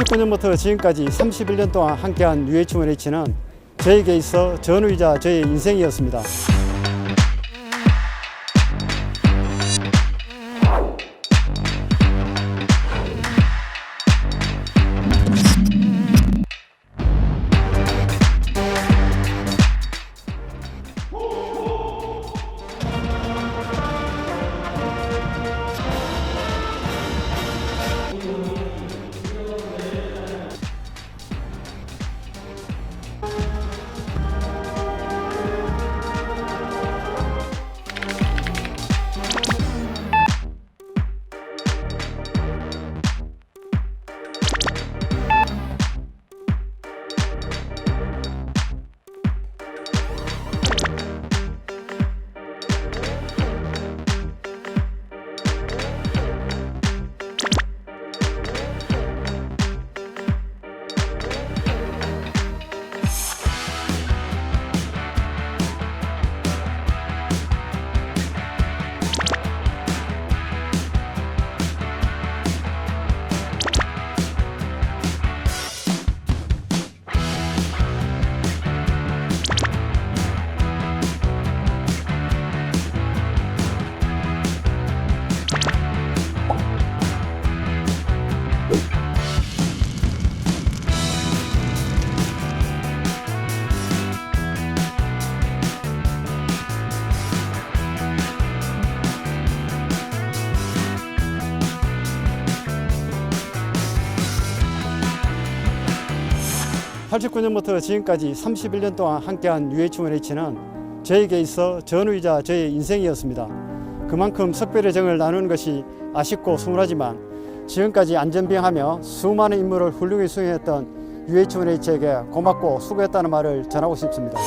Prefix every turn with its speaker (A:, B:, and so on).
A: 89년부터 지금까지 31년 동안 함께한 UH원H는 저에게 있어 전우이자 저의 인생이었습니다. (89년부터) 지금까지 (31년) 동안 함께한 UH원H는 저에게 있어 전우이자 저의 인생이었습니다. 그만큼 석별의 정을 나누는 것이 아쉽고 서운하지만 지금까지 안전병하며 수많은 임무를 훌륭히 수행했던 UH원H에게 고맙고 수고했다는 말을 전하고 싶습니다.